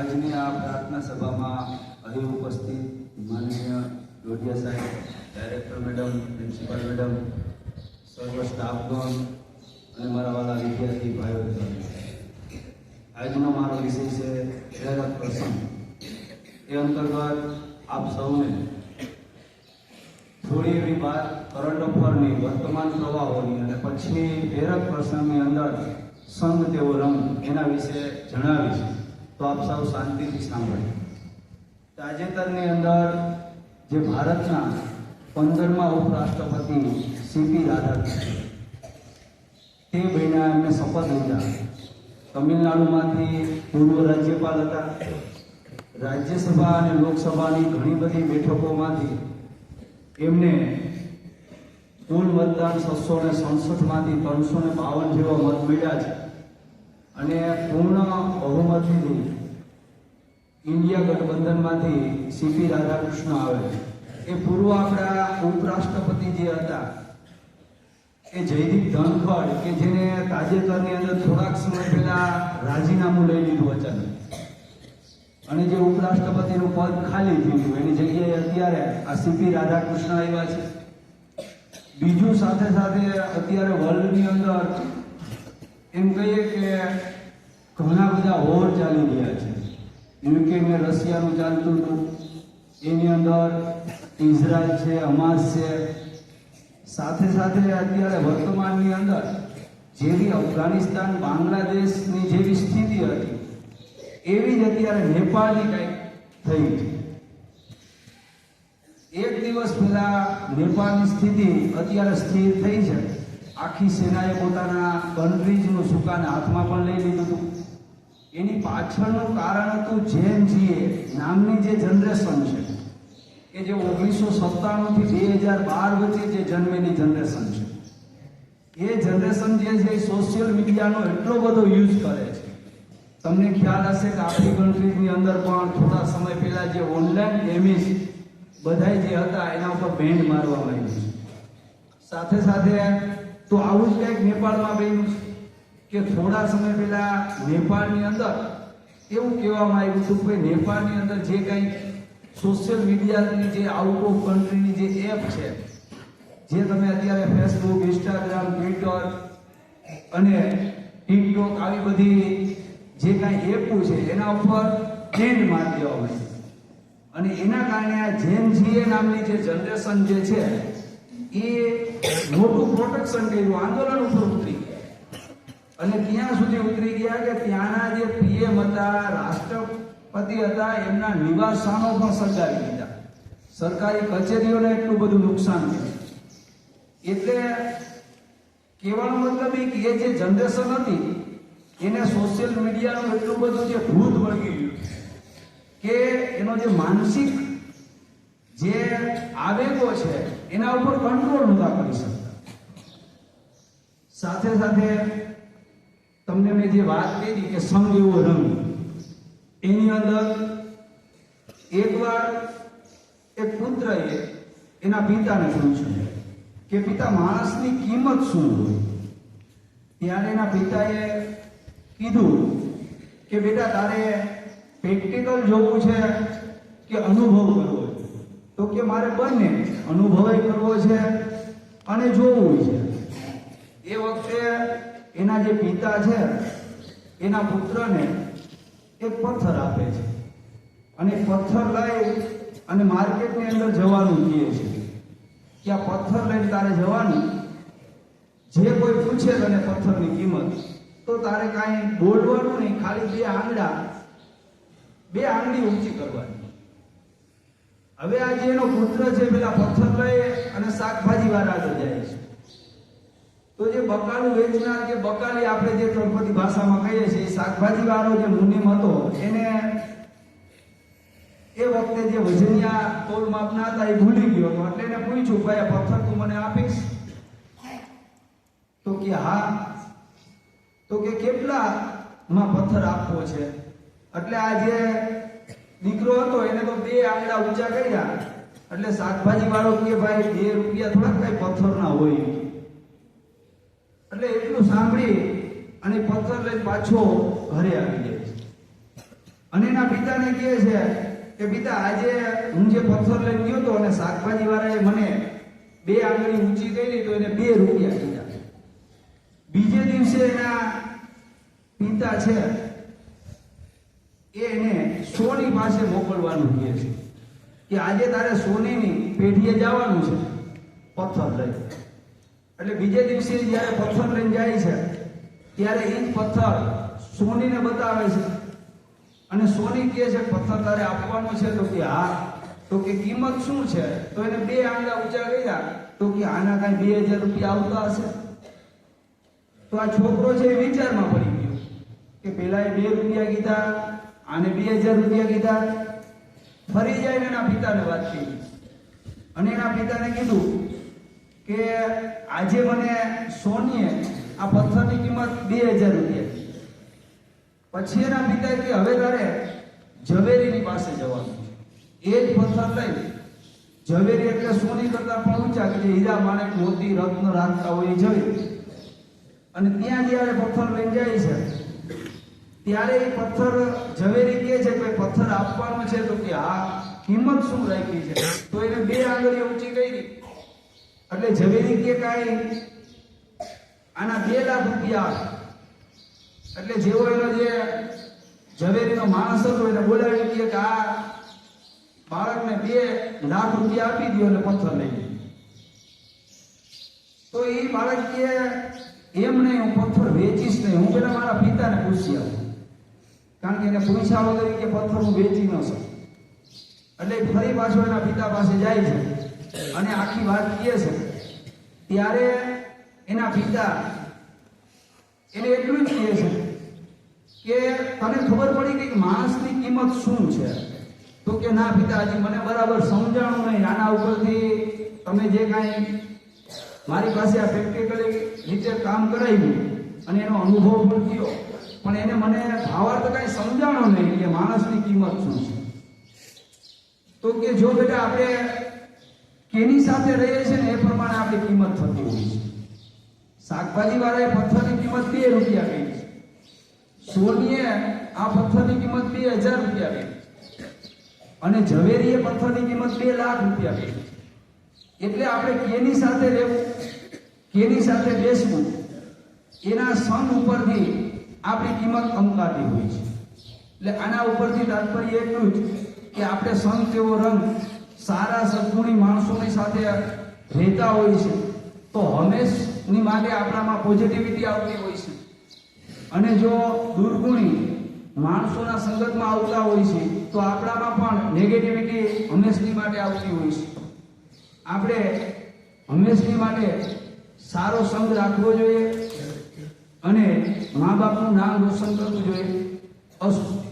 આજની આ પ્રાર્થના સભામાં અહીં ઉપસ્થિત માનનીય ડોડિયા સાહેબ, ડાયરેક્ટર મેડમ, પ્રિન્સિપાલ મેડમ, સર્વ સ્ટાફગણ અને મારા વાલા વિદ્યાર્થી ભાઈઓ આજનો મારો વિષય છે પ્રેરક પ્રસંગ. એ અંતર્ગત આપ સૌને થોડી એવી વાત કરંટ અફેરની, વર્તમાન પ્રવાહોની અને પછી પ્રેરક પ્રસંગની અંદર સંગ તેવો રંગ એના વિશે જણાવીશ. તો આપ સૌ શાંતિથી સાંભળો. તાજેતરની અંદર જે ભારતના પંદરમા ઉપરાષ્ટ્રપતિ સીપી રાધાકૃષ્ણ તે મહિના એમને શપથ લીધા. તમિલનાડુમાંથી પૂર્વ રાજ્યપાલ હતા. રાજ્યસભા અને લોકસભાની ઘણી બધી બેઠકોમાંથી એમને કુલ મતદાન છસો ને સડસઠમાંથી ત્રણસો ને બાવન જેવા મત મળ્યા છે. અને પૂર્ણ બહુમતીથી ઇન્ડિયા ગઠબંધનમાંથી સીપી રાધાકૃષ્ણ આવે એ પૂર્વ આપણા ઉપરાષ્ટ્રપતિ જે હતા, એ જયદીપ ધનખડ, કે જેને તાજેતરની અંદર થોડાક સમય પહેલા રાજીનામું લઈ લીધું અચાનક. અને જે ઉપરાષ્ટ્રપતિનું પદ ખાલી થયું એની જગ્યાએ અત્યારે આ સીપી રાધાકૃષ્ણ આવ્યા છે. બીજું સાથે સાથે અત્યારે વર્લ્ડની અંદર એમ કહીએ કે ઘણા બધા વોર ચાલી રહ્યા છે. યુક્રેન ને રશિયાનું ચાલતું હતું. એની અંદર ઇઝરાયલ છે, હમાસ છે. સાથે સાથે અત્યારે વર્તમાનની અંદર જેવી અફઘાનિસ્તાન, બાંગ્લાદેશની જેવી સ્થિતિ હતી, એવી જ અત્યારે નેપાળની કંઈક થઈ છે. એક દિવસ પહેલા નેપાળની સ્થિતિ અત્યારે સ્થિર થઈ છે. આખી સેનાએ પોતાના કન્ટ્રીઝનું સુકાન હાથમાં પણ લઈ લીધું હતું. એની પાછળનું કારણ હતું જેન જીએ, નામની જે જનરેશન છે, કે જે ઓગણીસો સત્તાણું થી બે હજાર બાર વચ્ચે જે જન્મેલી જનરેશન છે. એ જનરેશન જે છે એ સોશિયલ મીડિયાનો એટલો બધો યુઝ કરે છે. તમને ખ્યાલ હશે કે આપણી કન્ટ્રીની અંદર પણ થોડા સમય પહેલા જે ઓનલાઈન ગેમિંગ બધા જે હતા, એના ઉપર બેન્ડ મારવામાં આવ્યું છે. સાથે સાથે તો આવું જ કંઈક નેપાળમાં બન્યું છે. કે થોડા સમય પહેલા નેપાળની અંદર, એવું કહેવામાં આવ્યું હતું કે નેપાળની અંદર જે કંઈ સોશિયલ મીડિયાની જે આઉટ ઓફ કન્ટ્રીની જે એપ છે, જે તમે અત્યારે ફેસબુક ઇન્સ્ટાગ્રામ ટ્વિટર અને ટિકટોક આવી બધી જે કાંઈ એપો છે, એના ઉપર બેન્ડ મારી દેવામાં આવી અને એના કારણે આ જેન જીએ નામની જે જનરેશન જે છે, એ મોટું પ્રોટેક્શન કર્યું, આંદોલન ઉપર ઉતરી. અને ત્યાં સુધી ઉતરી ગયા કે ત્યાંના જે પીએમ હતા, રાષ્ટ્રપતિ હતા, એમના નિવાસસ્થાનો પણ સળગાવી દીધા સરકારી કચેરીઓને એટલું બધું નુકસાન થયું. એટલે કહેવાનો મતલબ એ કે જે જનરેશન હતી, એને સોશિયલ મીડિયાનું એટલું બધું જે ભૂત વળગી ગયું કે એનો જે માનસિક જે આવેગો છે, એના ઉપર કંટ્રોલ નહોતા કરી શકતા. સાથે સાથે તમને મેં જે વાત કરી કે સંગ એવો રંગ, એની અંદર એકવાર એક પુત્રએ એના પિતાને પૂછ્યું કે પિતા, માણસની કિંમત શું હોય? ત્યારે એના પિતાએ કીધું કે બેટા, તારે પ્રેક્ટિકલ જોવું છે કે અનુભવ કરવો તો કે મારે બંને અનુભવ કરવો છે અને જોવું છે. એ વખતે એના જે પિતા છે, એના પુત્રને એક પથ્થર આપે છે. અને પથ્થર લઈ અને માર્કેટની અંદર જવાનું કહે છે. કે આ પથ્થર લઈને તારે જવાનું. જે કોઈ પૂછે તને પથ્થરની કિંમત, તો તારે કાંઈ બોલવાનું નહીં, ખાલી બે આંગળા, બે આંગળી ઊંચી કરવાની. હવે આ જે એનો પુત્ર છે, પેલા પથ્થર લઈ અને શાકભાજી વાળા જાય છે. તો જે બકાલું વેચનાર, જે બકાલી આપણે જે ત્રણપતિ ભાષામાં કહીએ છીએ શાકભાજી વાળો જે મુનિમ હતો, એને એ વખતે જે વજનિયા તોલ માપના હતા, એ ભૂલી ગયો હતો. એટલે એને પૂછ્યું, ભાઈ પથ્થર તું મને આપીશ? તો કે, હા. તો કે, કેટલા માં પથ્થર આપવો છે? એટલે આ જે દીકરો હતો, એને તો બે આંગળા ઊંચા કર્યા. એટલે શાકભાજી વાળો કે, ભાઈ, બે રૂપિયા થોડાક કઈ પથ્થર ના હોય. એટલે એટલું સાંભળી અને પથ્થર લઈ પાછો ઘરે આવી જાય છે. અને એના પિતાને કહે છે કે, પિતા, આજે હું જે પથ્થર લઈને ગયો હતો અને શાકભાજી વાળાએ મને બે આંગળી ઊંચી કરી તો એને બે રૂપિયા કીધા. બીજે દિવસે એના પિતા છે એ એને સોની પાસે મોકલવાનું કહે છે કે, આજે તારે સોનીની પેઢીએ જવાનું છે પથ્થર લઈ એટલે બીજે દિવસે જ્યારે પથ્થર લઈને જાય છે, ત્યારે એ જ પથ્થર સોનીને બતાવે છે. અને સોની કહે છે, પથ્થર તારે આપવાનો છે? તો કે, હા. તો કે, કિંમત શું છે? તો એને બે આંગળા ઊંચા કર્યા. તો કે, આના કાંઈ બે હજાર રૂપિયા આવતા હશે. તો આ છોકરો છે એ વિચારમાં પડી ગયો કે પેલા એ બે રૂપિયા કીધા, આને બે હજાર રૂપિયા કીધા. ફરી જાય એના પિતાને વાત કરી. અને એના પિતાને કીધું કે આજે મને સોનીએ આ પથ્થરની કિંમત બે હજાર રૂપિયા પછી એના પિતાએ કે હવે તારે ઝવેરીની પાસે જવાનું એ જ પથ્થર લઈ ઝવેરી એટલે સોની કરતા પણ ઊંચા કે હીરા, માણેક, મોતી, રત્ન રાખતા હોય જવી અને ત્યાં જ્યારે પથ્થર લઈ જાય છે, ત્યારે એ પથ્થર ઝવેરી કહે છે કે પથ્થર આપવાનો છે તો કે હા કિંમત શું રાખી છે? તો એને બે આંગળીઓ ઊંચી કરી. એટલે ઝવેરી કે કાંઈ? આના બે લાખ રૂપિયા. એટલે જેવો એનો જે ઝવેરીનો માણસ હતો એને બોલાવીને કહે કે આ બાળકને બે લાખ રૂપિયા આપી દો અને પથ્થર લઈ તો એ બાળક કે, એમ નહીં, હું પથ્થર વેચીશ નહીં. હું પેલા મારા પિતાને પૂછી આવું. કારણ કે એને પૂછ્યા વગર કે પથ્થર હું વેચી ન શકું. એટલે ફરી પાછો એના પિતા પાસે જાય છે. અને આખી વાત કહે છે, ત્યારે એના પિતા એને એટલું જ કહે છે કે તને ખબર પડી કે માણસની કિંમત શું છે? તો કે, ના પિતાજી, મને બરાબર સમજાણું નહીં. આના ઉપરથી તમે જે કાંઈ મારી પાસે આ પ્રેક્ટિકલી રીતે કામ કરાવ્યું અને એનો અનુભવ પણ થયો, પણ એને મને ભાવાર્થ કાંઈ સમજાણો નહીં કે માણસની કિંમત શું છે. તો કે, જો બેટા, આપણે કેની સાથે રહીએ છીએ ને એ પ્રમાણે આપણી કિંમત થતી હોય છે. શાકભાજી વાળાએ પથ્થરની કિંમત બે રૂપિયા કહી સોનીએ આ પથ્થરની કિંમત બે હજાર રૂપિયા કહી અને ઝવેરીએ પથ્થરની કિંમત બે લાખ રૂપિયા કહી એટલે આપણે કેની સાથે રહેવું, કેની સાથે બેસવું, એના સંગ ઉપરથી આપણી કિંમત અંકાતી હોય છે. એટલે આના ઉપરથી તાત્પર્ય એટલું જ કે આપણે સંગ કેવો રંગ સારા સદગુણી માણસોની સાથે રહેતા હોય છે. તો હંમેશની માટે આપણામાં પોઝિટિવિટી આવતી હોય છે. અને જો દુર્ગુણી માણસોના સંગતમાં આવતા હોય છે, તો આપણામાં પણ નેગેટિવિટી હંમેશની માટે આવતી હોય છે. આપણે હંમેશની માટે સારો સંગ રાખવો જોઈએ અને મા બાપનું નામ રોશન કરવું જોઈએ. અસ્તુ